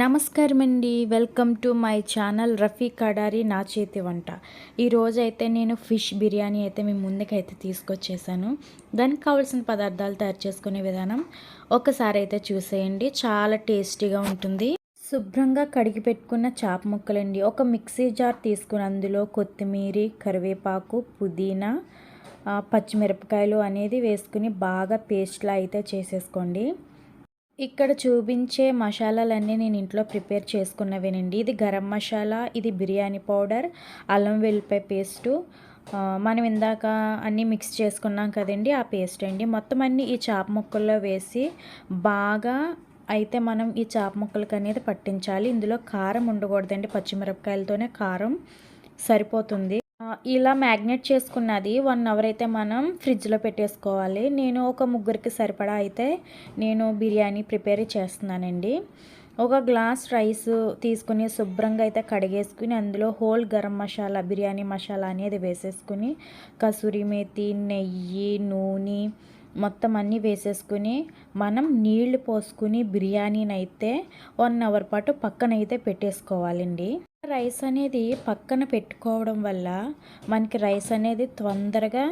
నమస్కారం అండి welcome to my channel Rafi Kadari నా చేతి వంట. ఈరోజైతే నేను ఫిష్ బిర్యానీ అయితే మీ ముందుకైతే తీసుకొచ్చేసాను. దానికి కావాల్సిన పదార్థాలు తయారు చేసుకునే విధానం ఒకసారి అయితే చూసేయండి. చాలా టేస్టీగా ఉంటుంది. శుభ్రంగా కడిగి పెట్టుకున్న చాప ముక్కలండి. ఒక మిక్సీ జార్ తీసుకుని అందులో కొత్తిమీర కరివేపాకు పుదీనా పచ్చిమిరపకాయలు అనేది వేసుకుని బాగా పేస్ట్లా అయితే చేసేసుకోండి. ఇక్కడ చూపించే మసాలాలన్నీ నేను ఇంట్లో ప్రిపేర్ చేసుకున్నవేనండి. ఇది గరం మసాలా ఇది బిర్యానీ పౌడర్ అల్లం వెల్లిపాయ పేస్టు. మనం ఇందాక అన్నీ మిక్స్ చేసుకున్నాం కదండి ఆ పేస్ట్ అండి. మొత్తం అన్నీ ఈ చాప ముక్కల్లో వేసి బాగా అయితే మనం ఈ చాప ముక్కలకి అనేది పట్టించాలి. ఇందులో కారం ఉండకూడదండి పచ్చిమిరపకాయలతోనే కారం సరిపోతుంది. ఇలా మ్యాగ్నెట్ చేసుకున్నది వన్ అవర్ అయితే మనం ఫ్రిడ్జ్లో పెట్టేసుకోవాలి. నేను ఒక ముగ్గురికి సరిపడా అయితే నేను బిర్యానీ ప్రిపేర్ చేస్తున్నానండి. ఒక గ్లాస్ రైస్ తీసుకుని శుభ్రంగా అయితే కడిగేసుకుని అందులో హోల్ గరం మసాలా బిర్యానీ మసాలా అనేది వేసేసుకుని కసూరి మేతి నెయ్యి నూనె మొత్తం అన్నీ వేసేసుకుని మనం నీళ్ళు పోసుకుని బిర్యానీని అయితే వన్ అవర్ పాటు పక్కనైతే పెట్టేసుకోవాలండి. రైస్ అనేది పక్కన పెట్టుకోవడం వల్ల మనకి రైస్ అనేది తొందరగా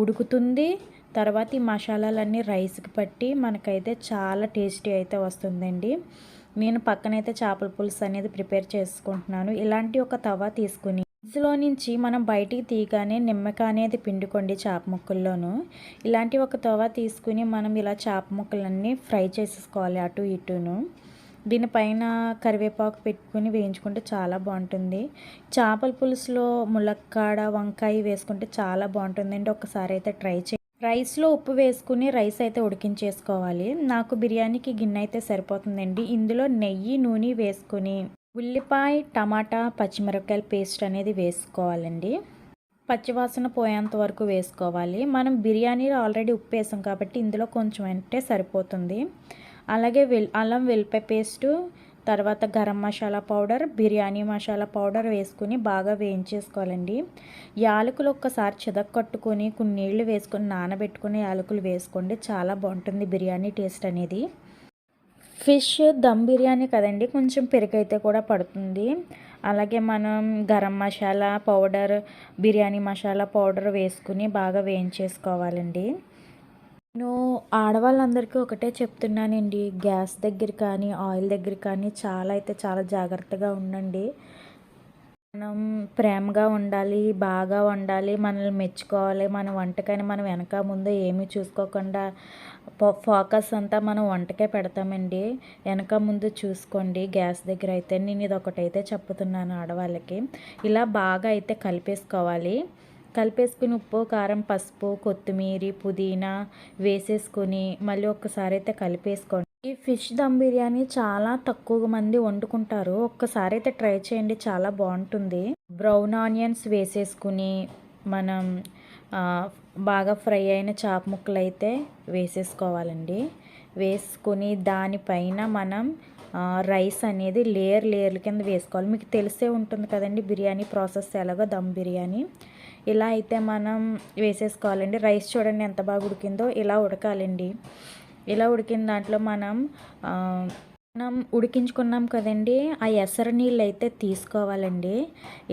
ఉడుకుతుంది. తర్వాత ఈ మసాలాలన్నీ రైస్కి పట్టి మనకైతే చాలా టేస్టీ అయితే వస్తుందండి. నేను పక్కనైతే చేపల పులుసు అనేది ప్రిపేర్ చేసుకుంటున్నాను. ఇలాంటి ఒక తవా తీసుకుని ఫ్రిడ్జ్లో నుంచి మనం బయటికి తీయగానే నిమ్మకాయ అనేది పిండుకోండి చేప ముక్కల్లోనూ. ఇలాంటి ఒక తోవ తీసుకుని మనం ఇలా చేప ముక్కలన్నీ ఫ్రై చేసేసుకోవాలి అటు ఇటును. దీనిపైన కరివేపాకు పెట్టుకుని వేయించుకుంటే చాలా బాగుంటుంది. చేపల పులుసులో ములక్కాడ వంకాయ వేసుకుంటే చాలా బాగుంటుందండి ఒకసారి అయితే ట్రై చే రైస్లో ఉప్పు వేసుకుని రైస్ అయితే ఉడికించేసుకోవాలి. నాకు బిర్యానీకి గిన్నె అయితే సరిపోతుందండి. ఇందులో నెయ్యి నూనె వేసుకుని ఉల్లిపాయ టమాటా పచ్చిమిరపకాయల పేస్ట్ అనేది వేసుకోవాలండి. పచ్చివాసన పోయేంత వరకు వేసుకోవాలి. మనం బిర్యానీలో ఆల్రెడీ ఉప్పు వేసాం కాబట్టి ఇందులో కొంచెం అంటే సరిపోతుంది. అలాగే వెల్ అల్లం వెల్లిపాయ పేస్టు తర్వాత గరం మసాలా పౌడర్ బిర్యానీ మసాలా పౌడర్ వేసుకుని బాగా వేయించేసుకోవాలండి. యాలకులు ఒక్కసారి చిదక్కట్టుకొని కొన్ని నీళ్ళు వేసుకొని నానబెట్టుకుని యాలకులు వేసుకోండి. చాలా బాగుంటుంది బిర్యానీ టేస్ట్ అనేది. ఫిష్ దమ్ బిర్యానీ కదండి కొంచెం పెరుగు అయితే కూడా పడుతుంది. అలాగే మనం గరం మసాలా పౌడర్ బిర్యానీ మసాలా పౌడర్ వేసుకుని బాగా వేయించేసుకోవాలండి. నేను ఆడవాళ్ళందరికీ ఒకటే చెప్తున్నానండి గ్యాస్ దగ్గర కానీ ఆయిల్ దగ్గర కానీ చాలా అయితే చాలా జాగ్రత్తగా ఉండండి. మనం ప్రేమగా ఉండాలి బాగా వండాలి మనల్ని మెచ్చుకోవాలి మన వంటకని మనం వెనక ముందు ఏమీ చూసుకోకుండా ఫో- ఫోకస్ అంతా మనం వంటకే పెడతామండి. వెనక ముందు చూసుకోండి గ్యాస్ దగ్గర అయితే నేను ఇది ఒకటైతే చెప్తున్నాను ఆడవాళ్ళకి. ఇలా బాగా అయితే కలిపేసుకోవాలి. కలిపేసుకుని ఉప్పు కారం పసుపు కొత్తిమీర పుదీనా వేసేసుకొని మళ్ళీ ఒక్కసారి అయితే కలిపేసుకోండి. ఈ ఫిష్ దమ్ బిర్యానీ చాలా తక్కువ మంది వండుకుంటారు. ఒక్కసారి అయితే ట్రై చేయండి చాలా బాగుంటుంది. బ్రౌన్ ఆనియన్స్ వేసేసుకుని మనం బాగా ఫ్రై అయిన చాప ముక్కలు అయితే వేసేసుకోవాలండి. వేసుకుని దానిపైన మనం రైస్ అనేది లేయర్ లేయర్ల కింద వేసుకోవాలి. మీకు తెలిసే ఉంటుంది కదండి బిర్యానీ ప్రాసెస్ ఎలాగో దమ్ బిర్యానీ. ఇలా అయితే మనం వేసేసుకోవాలండి. రైస్ చూడండి ఎంత బాగా ఉడికిందో ఇలా ఉడకాలండి. ఇలా ఉడికిన దాంట్లో మనం మనం ఉడికించుకున్నాం కదండి ఆ ఎసరు నీళ్ళు అయితే తీసుకోవాలండి.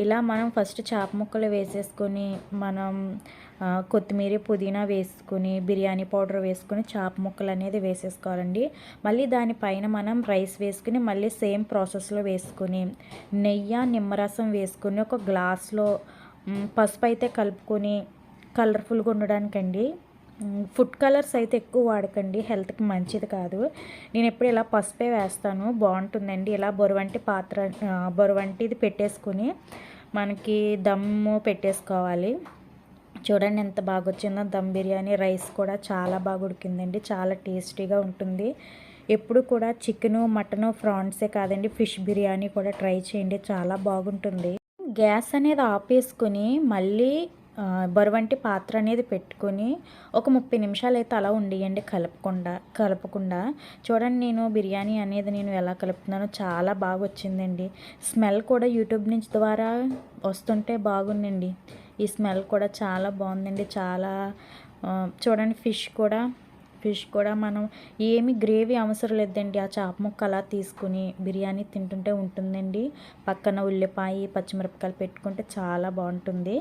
ఇలా మనం ఫస్ట్ చేప ముక్కలు వేసేసుకొని మనం కొత్తిమీర పుదీనా వేసుకుని బిర్యానీ పౌడర్ వేసుకొని చేప ముక్కలు అనేది వేసేసుకోవాలండి. మళ్ళీ దానిపైన మనం రైస్ వేసుకుని మళ్ళీ సేమ్ ప్రాసెస్లో వేసుకొని నెయ్యి నిమ్మరసం వేసుకుని ఒక గ్లాస్లో పసుపు అయితే కలుపుకొని కలర్ఫుల్గా ఉండడానికండి. ఫుడ్ కలర్స్ అయితే ఎక్కువ వాడకండి. హెల్త్కి మంచిది కాదు. నేను ఎప్పుడు ఇలా పసుపే వేస్తాను. బాగుంటుందండి. ఇలా బొరవంటి పాత్ర బొరవంటిది పెట్టేసుకుని మనకి దమ్ము పెట్టేసుకోవాలి. చూడండి ఎంత బాగా వచ్చిందో దమ్ బిర్యానీ రైస్ కూడా చాలా బాగా ఉడికిందండి. చాలా టేస్టీగా ఉంటుంది. ఎప్పుడు కూడా చికెను మటను ఫ్రాన్సే కాదండి. ఫిష్ బిర్యానీ కూడా ట్రై చేయండి. చాలా బాగుంటుంది. గ్యాస్ అనేది ఆపేసుకుని మళ్ళీ బరువంటి పాత్ర అనేది పెట్టుకొని ఒక ముప్పై నిమిషాలు అయితే అలా ఉండియండి కలపకుండా కలపకుండా. చూడండి నేను బిర్యానీ అనేది నేను ఎలా కలుపుతున్నానో చాలా బాగా వచ్చిందండి. స్మెల్ కూడా యూట్యూబ్ నుంచి ద్వారా వస్తుంటే బాగుందండి. ఈ స్మెల్ కూడా చాలా బాగుందండి చాలా చూడండి ఫిష్ కూడా. ఫిష్ కూడా మనం ఏమి గ్రేవీ అవసరం లేదండి. ఆ చేప ముక్క అలా తీసుకుని బిర్యానీ తింటుంటే ఉంటుందండి. పక్కన ఉల్లిపాయ పచ్చిమిరపకాయలు పెట్టుకుంటే చాలా బాగుంటుంది.